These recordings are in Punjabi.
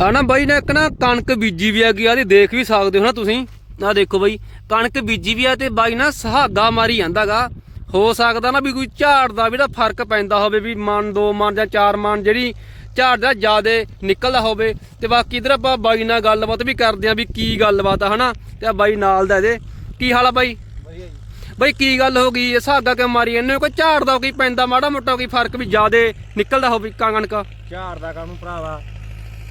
ਆ ਨਾ ਬਾਈ ਨੇ ਇੱਕ ਨਾ ਕਣਕ ਬੀਜੀ ਵੀ ਹੈਗੀ ਆ ਦੀ ਦੇਖ ਵੀ ਸਕਦੇ ਹੋ ਨਾ ਤੁਸੀਂ। ਆ ਦੇਖੋ ਬਾਈ ਕਣਕ ਬੀਜੀ ਵੀ ਆ ਤੇ ਬਾਈ ਨਾ ਸੁਹਾਗਾ ਮਾਰੀ ਜਾਂਦਾਗਾ ਹੋ ਸਕਦਾ ਨਾ ਵੀ ਕੋਈ ਝਾੜ ਦਾ ਵੀ ਤਾਂ ਫ਼ਰਕ ਪੈਂਦਾ ਹੋਵੇ ਵੀ ਮਨ ਦੋ ਮਨ ਜਾਂ ਚਾਰ ਮਨ ਜਿਹੜੀ ਝਾੜ ਦਾ ਜ਼ਿਆਦੇ ਨਿਕਲਦਾ ਹੋਵੇ। ਤੇ ਬਾਕੀ ਇਧਰ ਆਪਾਂ ਬਾਈ ਨਾਲ ਗੱਲਬਾਤ ਵੀ ਕਰਦੇ ਆ ਵੀ ਕੀ ਗੱਲਬਾਤ ਆ ਹਨਾ? ਤੇ ਆ ਬਾਈ ਨਾਲ ਦਾ ਇਹਦੇ। ਕੀ ਹਾਲ ਆ ਬਾਈ? ਬਾਈ ਕੀ ਗੱਲ ਹੋ ਗਈ? ਇਹ ਸੁਹਾਗਾ ਕਿਉਂ ਮਾਰੀ ਇਹਨੇ ਕੋਈ ਝਾੜ ਦਾ ਕੋਈ ਪੈਂਦਾ ਮਾੜਾ ਮੋਟਾ ਕੋਈ ਫ਼ਰਕ ਵੀ ਜ਼ਿਆਦੇ ਨਿਕਲਦਾ ਹੋਵੇ ਕਣਕ? ਝਾੜ ਦਾ ਕਾਨੂੰ ਭਰਾਵਾ?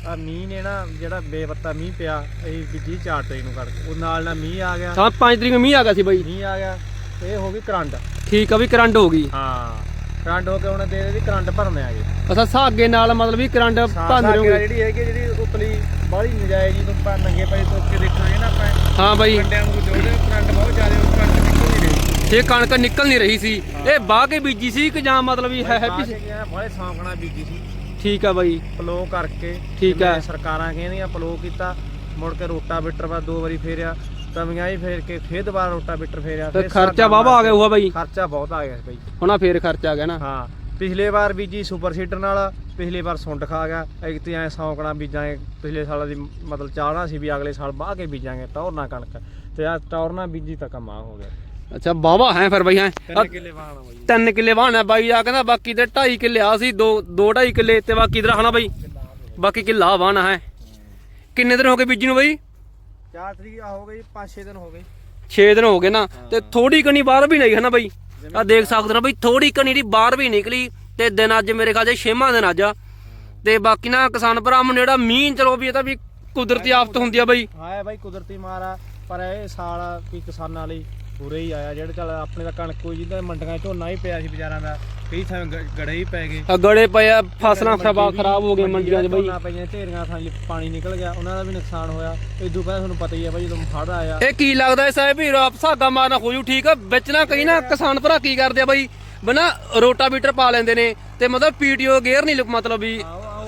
ਆ ਮੀਂਹ ਨੇ ਨਾ ਜਿਹੜਾ ਬੇਪੱਤਾ ਮੀਂਹ ਪਿਆ ਇਹ ਬੀਜੀ ਝਾੜ ਤਰੀ ਨੂੰ ਕੱਢ ਉਹ ਨਾਲ ਨਾਲ ਮੀਂਹ ਆ ਗਿਆ। ਤਾਂ 5 ਤਰੀਕ ਨੂੰ ਮੀਂਹ ਆ ਗਿਆ ਸੀ ਬਾਈ। ਮੀਂਹ ਆ ਗਿਆ ਇਹ ਹੋ ਗਈ ਕਰੰਟ। ਠੀਕ ਆ ਵੀ ਕਰੰਟ ਹੋ ਗਈ। ਹਾਂ ਕਰੰਟ ਹੋ ਕੇ ਹੁਣ ਦੇ ਦੇ ਕਰੰਟ ਭਰਨੇ ਆ ਗਏ ਅਸਾਂ ਸਾਗੇ ਨਾਲ ਮਤਲਬ ਵੀ ਕਰੰਟ ਭੰਨ ਰਹੇ ਹੋਗੇ ਜਿਹੜੀ ਹੈਗੀ ਜਿਹੜੀ ਉਤਲੀ ਬਾਹਲੀ ਨਜਾਇਜ਼ ਜੀ ਤੋਂ ਨੰਗੇ ਪਏ ਤੋਂ ਕੇ ਦੇਖਾਂਗੇ ਨਾ ਆਪਾਂ। ਹਾਂ ਬਾਈ। ਕੰਡਿਆਂ ਨੂੰ ਜੋੜਦੇ ਕਰੰਟ ਬਹੁਤ ਜ਼ਿਆਦਾ ਉਹ ਕਰੰਟ ਨਿਕਲ ਨਹੀਂ ਰਹੀ। ਇਹ ਕਣਕ ਨਿਕਲ ਨਹੀਂ ਰਹੀ ਸੀ। ਇਹ ਬਾਹ ਕੇ ਬੀਜੀ ਸੀ ਕਿ ਜਾਂ ਮਤਲਬ ਵੀ ਹੈ ਹੈਪੀ ਸੀ ਬੜੇ ਸੌਂਕਣਾ ਬੀਜੀ ਸੀ। ਠੀਕ ਆ ਬਾਈ। ਪਲੋ ਕਰਕੇ ਠੀਕ ਜਿਵੇਂ ਆ। ਸਰਕਾਰਾਂ ਕਹਿੰਦੀਆਂ ਪਲੋ ਕੀਤਾ ਮੁੜ ਕੇ ਰੋਟਾਵੇਟਰ ਵਾ ਦੋ ਵਾਰੀ ਫੇਰਿਆ ਤਵੀਆਂ ਹੀ ਫੇਰ ਕੇ ਫੇਰ ਦੁਬਾਰਾ ਰੋਟਾਵੇਟਰ ਫੇਰਿਆ ਤੇ ਫਿਰ ਖਰਚਾ ਸਾਡਾ ਵਾਵਾ ਆ ਗਿਆ ਹੋਆ ਬਾਈ। ਖਰਚਾ ਬਹੁਤ ਆ ਗਿਆ ਬਈ। ਹੁਣਾ ਫੇਰ ਖਰਚਾ ਆ ਗਿਆ ਨਾ। ਹਾਂ ਪਿਛਲੇ ਵਾਰ ਬੀਜੀ ਸੁਪਰ ਸੀਡਰ ਨਾਲ ਪਿਛਲੇ ਵਾਰ ਸੁੰਡ ਖਾ ਗਿਆ ਇੱਕ ਤੇ ਐ ਸੌਂਕਣਾ ਬੀਜਾਂਗੇ ਪਿਛਲੇ ਸਾਲਾਂ ਦੀ ਮਤਲਬ ਚਾਹਣਾ ਸੀ ਵੀ ਅਗਲੇ ਸਾਲ ਬਾਹ ਕੇ ਬੀਜਾਂਗੇ ਟੌਰਨਾ ਕਣਕ ਤੇ ਆ ਟੌਰਨਾ ਬੀਜੀ ਤਾਂ ਕਮਾ ਹੋ ਗਿਆ। ਅੱਛਾ ਵਾਵਾ ਹੈ ਫਿਰ ਬਾਈ ਹੈ। ਤਿੰਨ ਕਿੱਲੇ ਵਾਹਣਾ ਬਈ। ਤਿੰਨ ਕਿੱਲੇ ਵਾਹਣਾ ਬਾਈ ਆ ਕਹਿੰਦਾ ਬਾਕੀ ਤੇ 2.5 ਕਿੱਲੇ ਆ ਸੀ ਦੋ ਦੋ 2.5 ਕਿੱਲੇ ਤੇ ਬਾਕੀ ਇਧਰ ਹਨਾ ਬਾਈ? ਬਾਕੀ ਕਿੱਲਾ ਵਾਹਣਾ ਹੈ। ਕਿੰਨੇ ਦਿਨ ਹੋ ਗਏ ਬੀਜੀ ਨੂੰ ਬਾਈ? 4 ਤਰੀਕ ਆ ਹੋ ਗਈ 5-6 ਦਿਨ ਹੋ ਗਏ। 6 ਦਿਨ ਹੋ ਗਏ ਨਾ ਤੇ ਥੋੜੀ ਕਣੀ ਬਾਹਰ ਵੀ ਨਹੀਂ ਹੈ ਨਾ ਬਾਈ? ਆ ਦੇਖ ਸਕਦੇ ਹੋ ਬਈ ਥੋੜੀ ਕਣੀ ਦੀ ਬਾਹਰ ਵੀ ਨਿਕਲੀ ਤੇ ਦਿਨ ਅੱਜ ਮੇਰੇ ਖਿਆਲ 'ਚ ਛੇਵਾਂ ਦਿਨ ਅੱਜ ਆ। ਤੇ ਬਾਕੀ ਨਾ ਕਿਸਾਨ ਭਰਾ ਨੂੰ ਜਿਹੜਾ ਮੀਂਹ ਚਲੋ ਵੀ ਇਹ ਤਾਂ ਵੀ ਕੁਦਰਤੀ ਆਫਤ ਹੁੰਦੀ ਆ ਬਾਈ। ਹਾਂ ਬਾਈ ਕੁਦਰਤੀ ਮਾਰਾ ਪਰ ਇਹ ਸਾਲ ਵੀ ਕਿਸਾਨਾਂ ਲਈ ਪੂਰੇ ਹੀ ਆਇਆ। ਜਿਹੜੇ ਚੱਲ ਆਪਣੇ ਦਾ ਕਣਕ ਕੋਈ ਜਿਹਦਾ ਮੰਡੀਆਂ 'ਚ ਝੋਨਾ ਹੀ ਪਿਆ ਸੀ ਵਿਚਾਰਾਂ ਦਾ ਕਈ ਥਾਂ ਗ- ਗੜੇ ਹੀ ਪੈ ਗਏ। ਗੜੇ ਪਏ ਆ ਫਸਲਾਂ ਖਰਾਬ ਖਰਾਬ ਹੋ ਗਏ ਮੰਡੀਆਂ 'ਚ ਬਾਈ। ਝੋਨਾ ਪਈਆਂ ਢੇਰੀਆਂ ਥਾਂ 'ਚ ਪਾਣੀ ਨਿਕਲ ਗਿਆ ਉਹਨਾਂ ਦਾ ਵੀ ਨੁਕਸਾਨ ਹੋਇਆ। ਇਦੋਂ ਪਹਿਲਾਂ ਤੁਹਾਨੂੰ ਪਤਾ ਹੀ ਆ ਬਾਈ ਜਦੋਂ ਹੜ੍ਹ ਆਇਆ। ਇਹ ਕੀ ਲੱਗਦਾ ਇਸ ਸਾਹਿਬ ਵੀ ਰਾਪ ਸਾਗਾ ਮਾਰਨਾ ਹੋ ਜੂ ਠੀਕ ਆ? ਵਿੱਚ ਨਾ ਕਈ ਨਾ ਕਿਸਾਨ ਭਰਾ ਕੀ ਕਰਦੇ ਆ ਬਾਈ? ਬਣਾ ਰੋਟਾਵੀਟਰ ਪਾ ਲੈਂਦੇ ਨੇ ਤੇ ਮਤਲਬ ਪੀਟੀਓ ਗੇਅਰ ਨਹੀਂ ਮਤਲਬ ਵੀ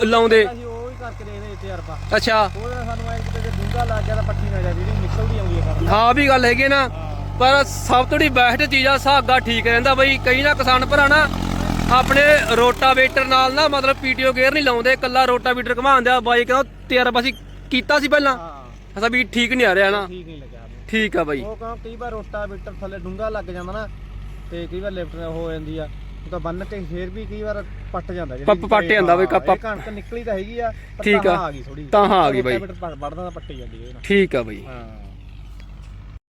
ਲਾਉਂਦੇ। ਅਸੀਂ ਉਹ ਹੀ ਕਰਕੇ ਦੇਖਦੇ ਤਜਰਬਾ। ਅੱਛਾ। ਉਹਦੇ ਸਾਨੂੰ ਐਂ ਕਿਤੇ ਜੇ ਡੂੰਗਾ ਲੱਗ ਗਿਆ ਤਾਂ ਜਾ ਨਿਕਲਦੀ ਆਉਂਦੀ ਹੈ ਵੀ ਗੱਲ ਹੈਗੀ ਨਾ। ਪਰ ਸਭ ਤੋਂ ਦੀ ਬੈਸਟ ਚੀਜ਼ ਆ ਸਾਗਾ ਠੀਕ ਰਹਿੰਦਾ ਬਈ। ਕਈ ਨਾ ਕਿਸਾਨ ਭਰਾ ਨਾ ਆਪਣੇ ਰੋਟਾਵੇਟਰ ਨਾਲ ਨਾ ਮਤਲਬ ਪੀਟੀਓ ਗੇਅਰ ਨਹੀਂ ਲਾਉਂਦੇ ਕੱਲਾ ਰੋਟਾਵੇਟਰ ਘਮਾਉਂਦੇ ਆ। ਬਾਈ ਕਹਿੰਦਾ ਤਜਰਬਾ ਅਸੀਂ ਕੀਤਾ ਸੀ ਪਹਿਲਾਂ। ਅਸਾਂ ਵੀ ਠੀਕ ਨਹੀਂ ਆ ਰਿਹਾ ਨਾ। ਠੀਕ ਨਹੀਂ ਲੱਗਿਆ। ਠੀਕ ਆ ਬਾਈ। ਉਹ ਕਹਾਂ ਕਈ ਵਾਰ ਰੋਟਾ ਬਿਟਰ ਥੱਲੇ ਡੂੰਗਾ ਲੱਗ ਜਾਂਦਾ ਨਾ ਤੇ ਕਈ ਵਾਰ ਲਿਫਟ ਹੋ ਜਾਂਦੀ ਆ। ਤਾਂ ਬੰਨ ਕੇ ਫੇਰ ਵੀ ਕਈ ਵਾਰ ਪੱਟ ਜਾਂਦਾ ਪੱਪ- ਪੱਟ ਜਾਂਦਾ ਬਈ, ਕੱਪ- ਕਣਕ ਨਿਕਲੀ ਤਾਂ ਹੈਗੀ ਆ ਠੀਕ ਆ। ਤਾਂਹਾਂ ਆ ਗਈ ਥੋੜੀ ਤਾਂਹਾਂ ਆ ਗਈ ਬਾਈ। ਵੜਦਾ ਤਾਂ ਪੱਟੀ ਜਾਂਦੀ ਹੈ। ਠੀਕ ਆ ਬਾਈ ਹਾਂ